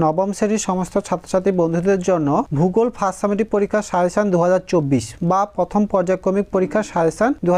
নবম শ্রেণির সমস্ত ছাত্রছাত্রী বন্ধুদের জন্য ভূগোল ফার্স্ট সামিটিভ পরীক্ষার সাজেশন দু বা প্রথম পর্যায়ক্রমিক পরীক্ষার সাজেশন দু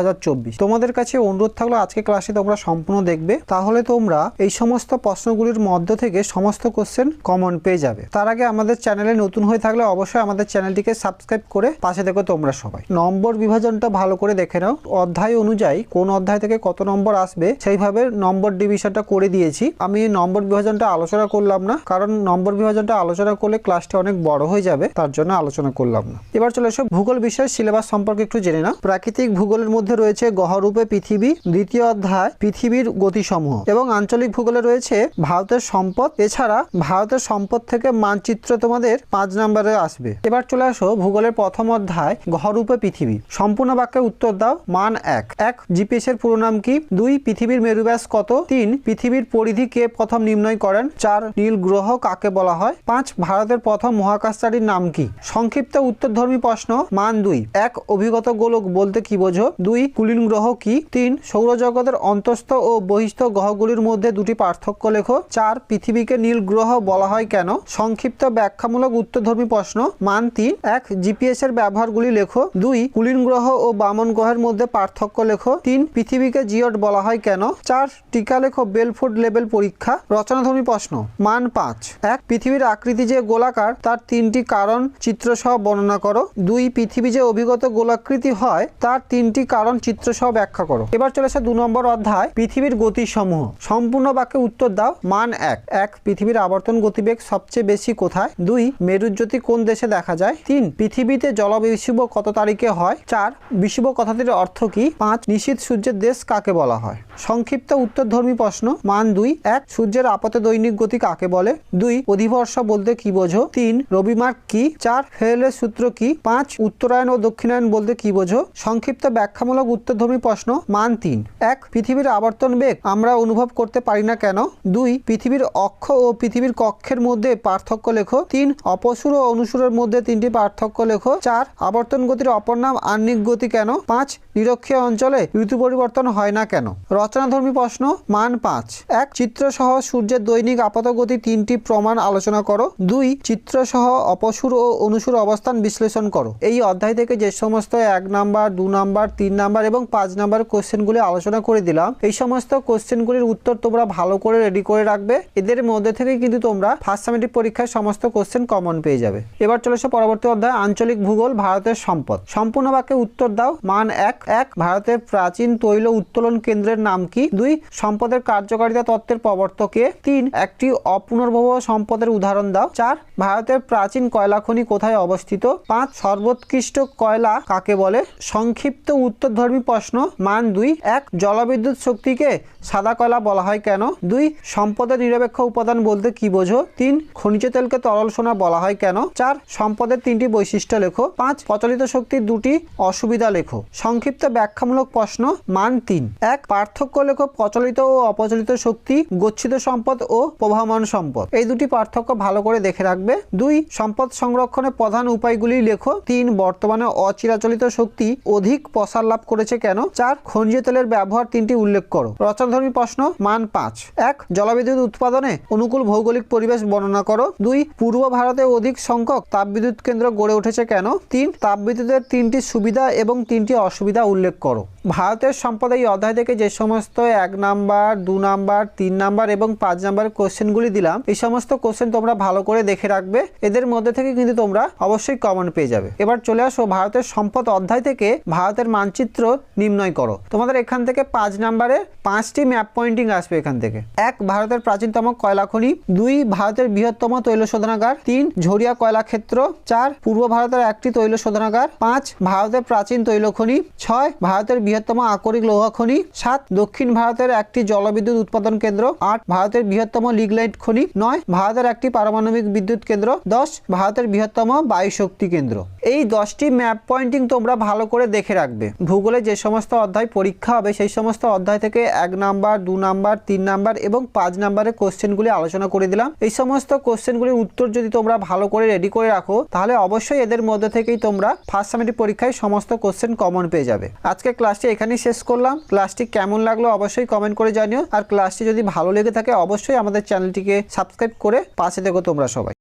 তোমাদের কাছে অনুরোধ থাকল আজকে ক্লাসে তোমরা সম্পূর্ণ দেখবে, তাহলে তোমরা এই সমস্ত প্রশ্নগুলির মধ্য থেকে সমস্ত কোশ্চেন কমন পেয়ে যাবে। তার আগে আমাদের চ্যানেলে নতুন হয়ে থাকলে অবশ্যই আমাদের চ্যানেলটিকে সাবস্ক্রাইব করে পাশে দেখো তোমরা সবাই। নম্বর বিভাজনটা ভালো করে দেখে নাও। অধ্যায় অনুযায়ী কোন অধ্যায় থেকে কত নম্বর আসবে, সেইভাবে নম্বর ডিভিশনটা করে দিয়েছি। আমি নম্বর বিভাজনটা আলোচনা করলাম না, কারণ নম্বর বিভাজনটা আলোচনা করলে ক্লাসটা অনেক বড় হয়ে যাবে, তার জন্য আলোচনা করলাম না। এবার চলে এসো ভূগোল বিষয়ের সিলেবাস সম্পর্কে একটু জেনে নাও। প্রাকৃতিক ভূগোলের মধ্যে রয়েছে গহরূপে পৃথিবী, দ্বিতীয় অধ্যায়, পৃথিবীর গতিসমূহ এবং আঞ্চলিক ভূগোলে রয়েছে ভারতের সম্পদ। এছাড়া ভারতের সম্পদ থেকে মানচিত্র তোমাদের পাঁচ নম্বরে আসবে। এবার চলে আসো ভূগোলের প্রথম অধ্যায় ঘররূপে পৃথিবী। সম্পূর্ণ বাক্যে উত্তর দাও, মান এক। এক জিপিএস এর পুরো নাম কি? দুই, পৃথিবীর মেরুব্যাস কত? তিন, পৃথিবীর পরিধি কে প্রথম নির্ণয় করেন? চার, নীল গ্রহ কাকে বলা হয়? পাঁচ, ভারতের প্রথম মহাকাশচারীর নাম কি? সংক্ষিপ্ত উত্তরধর্মী প্রশ্ন, মান দুই। এক, অভিগত গোলক বলতে কি বোঝো? দুই, কুলীন গ্রহ কি? তিন, সৌরজগতের অন্তস্থ ও বহিস্থ গ্রহগুলির মধ্যে দুটি পার্থক্য লেখো। চার, পৃথিবীকে নীল গ্রহ বলা হয় কেন? সংক্ষিপ্ত ব্যাখ্যামূলক উত্তরধর্মী প্রশ্ন, মান তিন। এক জিপিএস এর ব্যবহারগুলি লেখো। দুই, কুলীন গ্রহ ও বামন গ্রহের মধ্যে পার্থক্য লেখো। তিন, পৃথিবীকে জিওট বলা হয় কেন? চার, টিকা লেখো বেলফুড লেভেল পরীক্ষা। রচনাধর্মী প্রশ্ন, মান পাঁচ। এক পৃথিবীর আকৃতি যে গোলাকার, তার তিনটি কারণ চিত্রসহ বর্ণনা করো। দুই পৃথিবী যে অভিগত গোলাকৃতি হয়, তার তিনটি কারণ চিত্রসহ ব্যাখ্যা করো। এবার চলেছে দু নম্বর অধ্যায়, পৃথিবীর গতিসমূহ। সম্পূর্ণ বাক্যে উত্তর দাও, মান এক। এক, পৃথিবীর আবর্তন গতিবেগ সবচেয়ে বেশি কোথায়? দুই, মেরুজ্যোতি কোন দেশে দেখা যায়? তিন, পৃথিবীতে জলবিষুব কত তারিখে হয়? চার বিষুব কথাটির অর্থ কি? পাঁচ নিশীত সূর্যের দেশ কাকে বলা হয়? সংক্ষিপ্ত উত্তরধর্মী প্রশ্ন, মান দুই। এক, সূর্যের আপতে দৈনিক গতি কাকে বলে? দুই অধিবর্ষ বলতে কি বোঝো? তিন রবিমার্ক কি? চার ফেলের সূত্র কি? পাঁচ, উত্তরায়ণ ও দক্ষিণায়ন বলতে কি বোঝো? সংক্ষিপ্ত ব্যাখ্যামূলক উত্তরধর্মী প্রশ্ন, মান তিন। এক, পৃথিবীর আবর্তন বেগ আমরা অনুভব করতে পারি না কেন? দুই, পৃথিবীর অক্ষ ও পৃথিবীর কক্ষের মধ্যে পার্থক্য লেখো। তিন, অপসুর ও অনুসুরের মধ্যে তিনটি পার্থক্য লেখো। চার, আবর্তন গতির অপর নাম আহ্নিক গতি কেন? পাঁচ, নিরক্ষীয় অঞ্চলে ঋতু পরিবর্তন হয় না কেন? রচনাধর্মী প্রশ্ন, মান পাঁচ। এক চিত্রসহ সূর্যের দৈনিক আপাতগতি তিনটি প্রমাণ আলোচনা করো। দুই, চিত্রসহ অপসুর ও অনুসুর অবস্থান বিশ্লেষণ করো। এই অধ্যায় থেকে যে সমস্ত এক নাম্বার, দু নাম্বার, তিন নাম্বার এবং পাঁচ নাম্বার কোশ্চেনগুলি আলোচনা করে দিলাম, এই সমস্ত কোশ্চেনগুলির উত্তর তোমরা ভালো করে রেডি করে রাখবে। এদের মধ্যে থেকে কিন্তু তোমরা ফার্স্ট সামিটিভ পরীক্ষায় সমস্ত কোশ্চেন কমন পেয়ে যাবে। এবার চলেছে পরবর্তী অধ্যায়, আঞ্চলিক ভূগোল, ভারতের সম্পদ। সম্পূর্ণ বাক্যে উত্তর দাও, মান এক। এক, ভারতের প্রাচীন তৈল উত্তোলন কেন্দ্রের নাম কি? দুই, সম্পদের কার্যকারিতা তত্ত্বের প্রবর্তকে তিন, একটি অপুনর্ভব সম্পদের উদাহরণ দাও। চার, ভারতের প্রাচীন কয়লা খনি কোথায় অবস্থিত? পাঁচ, সর্বোৎকৃষ্ট কয়লা কাকে বলে? সংক্ষিপ্ত উত্তরধর্মী প্রশ্ন। মান দুই। এক, জলবিদ্যুৎ শক্তিকে সাদা কয়লা বলা হয় কেন? দুই, সম্পদের নিরপেক্ষ উপাদান বলতে কি বোঝো? তিন, খনিজ তেলকে তরল সোনা বলা হয় কেন? চার, সম্পদের তিনটি বৈশিষ্ট্য লেখো। পাঁচ, প্রচলিত শক্তির দুটি অসুবিধা লেখো। সংক্ষিপ্ত ব্যাখ্যামূলক প্রশ্ন। মান তিন। এক, পার্থক্য লেখো প্রচলিত ও অপ্রচলিত শক্তি, গচ্ছিত সম্পদ ও প্রবাহমান সম্পদ। এই দুটি পার্থক্য ভালো করে দেখে রাখবে। দুই, সম্পদ সংরক্ষণের প্রধান উপায়গুলি লেখো। তিন, বর্তমানে অচিরাচলিত শক্তি অধিক প্রসার লাভ করেছে কেন? চার, খনিজ তেলের ব্যবহার তিনটি উল্লেখ করো। রচনাধর্মী প্রশ্ন, মান পাঁচ। এক, জলবিদ্যুৎ উৎপাদনে অনুকূল ভৌগোলিক পরিবেশ বর্ণনা করো। দুই, পূর্ব ভারতে অধিক সংখ্যক তাপবিদ্যুৎ কেন্দ্র গড়ে উঠেছে কেন? তিন, তাপবিদ্যুতের তিনটি সুবিধা এবং তিনটি অসুবিধা উল্লেখ করো। ভারতের সম্পদ এই অধ্যায় থেকে যে সমস্ত এক নাম্বার, দু নাম্বার, তিন নাম্বার এবং পাঁচ নাম্বার কোশ্চেনগুলি দিলাম, এই সমস্ত কোশ্চেন তোমরা ভালো করে দেখে রাখবে। এদের মধ্যে থেকে কিন্তু তোমরা অবশ্যই কমন পেয়ে যাবে। এবার চলে আসো ভারতের সম্পদ অধ্যায় থেকে ভারতের মানচিত্র নির্ণয় করো। তোমাদের এখান থেকে পাঁচ নাম্বারে পাঁচটি ম্যাপ পয়েন্টিং আসবে এখান থেকে। এক, ভারতের প্রাচীনতম কয়লা খনি। দুই, ভারতের বৃহত্তম তৈল শোধনাগার। তিন, ঝরিয়া কয়লা ক্ষেত্র। চার, পূর্ব ভারতের একটি তৈল শোধনাগার। পাঁচ, ভারতের প্রাচীন তৈল খনি। ছয়, ভারতের বৃহত্তম আকরিক লৌহ খনি। সাত, দক্ষিণ ভারতের একটি জলবিদ্যুৎ উৎপাদন কেন্দ্র। আট, ভারতের বৃহত্তম লিগলাইট খনি। নয় ভারতের একটি পারমাণবিক বিদ্যুৎ কেন্দ্র, দশ, ভারতের বৃহত্তম বায়ু শক্তি কেন্দ্র। এই দশটি ম্যাপ পয়েন্টিং তোমরা ভালো করে দেখে রাখবে। ভূগোলে যে সমস্ত অধ্যায় পরীক্ষা হবে, সেই সমস্ত অধ্যায় থেকে এক নাম্বার, দু নাম্বার, তিন নাম্বার এবং পাঁচ নাম্বারের কোশ্চেনগুলি আলোচনা করে দিলাম। এই সমস্ত কোশ্চেনগুলির উত্তর যদি তোমরা ভালো করে রেডি করে রাখো, তাহলে অবশ্যই এদের মধ্যে থেকেই তোমরা ফার্স্ট সামিটিভ পরীক্ষায় সমস্ত কোশ্চেন কমন পেয়ে যাবে। আজকে ক্লাসটি এখানেই শেষ করলাম। ক্লাসটি কেমন লাগল অবশ্যই কমেন্ট করে জানিও। আর ক্লাসটি যদি ভালো লেগে থাকে, অবশ্যই আমাদের চ্যানেলটিকে সাবস্ক্রাইব করে পাশে দেখো তোমরা সবাই।